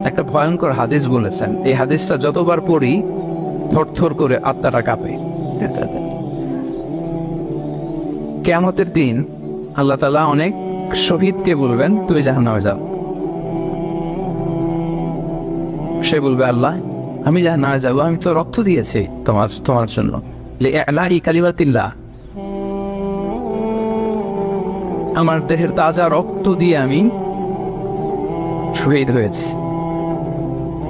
একটা ভয়ঙ্কর হাদিস বলেছেন। এই হাদিসটা যতবার পড়ি, থরথর করে আত্মাটা কাঁপে। কেয়ামতের দিন আল্লাহ তালা অনেক শহীদকে বলবেন, তুই জাহান নামে যাও। সে বলবে, আল্লাহ, আমি জাহান নামে যাব, আমি তো রক্ত দিয়েছি তোমার তোমার জন্য। আমার দেহের তাজা রক্ত দিয়ে আমি শহীদ হয়েছি।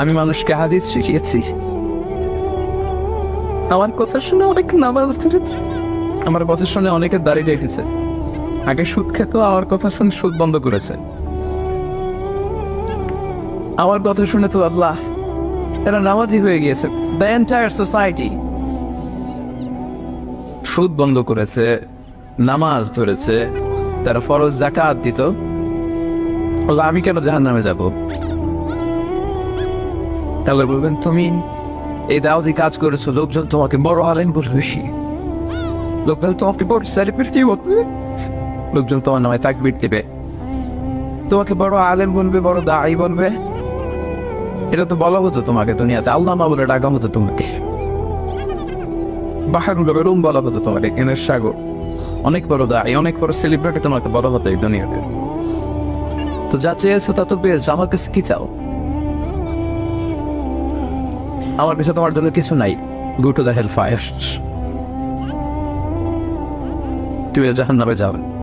আমি মানুষকে হাদিস শিখিয়েছি। আমার কথা শুনে অনেক নামাজ করেছে আমার কথা শুনে অনেকে দাঁড়িয়ে রেখেছে আগে সুদ খেত, আমার কথা শুনে সুদ বন্ধ করেছে। আমার কথা শুনে তো আল্লাহ, এরা নামাজি হয়ে গিয়েছে। দ্য এন্টায়ার সোসাইটি সুদ বন্ধ করেছে, নামাজ ধরেছে, তারা ফরজ জাকাত দিত। আমি কেন জাহান নামে যাব? তাহলে বলবেন, তুমি এই দাওয়াতি কাজ করেছ, লোকজন তোমাকে বড় আলেন বলবে লোকজন তোমাকে বড় সেলিব্রিটি বলবে। লোকজন তোমার নামে তাকবির দেবে। তোমাকে বড় আলেম বলবে, বড় দায়ী বলবে। এটা তো বলা হতো তোমাকে দুনিয়াতে আল্লাহ মা বলে ডাকা হতো তোমাকে। বাহারুল বেরুম বলা হতো তোমাকে, এনের সাগর। অনেক বড় দায় অনেক বড় সেলিব্রিটি তোমাকে বলা হতো এই দুনিয়াতে। তো যা চেয়েছো তা তো পেয়েছ, আমার কাছে কি চাও? আমার কাছে তোমার জন্য কিছু নাই। Go to the hell fire তুমি জাহান নামে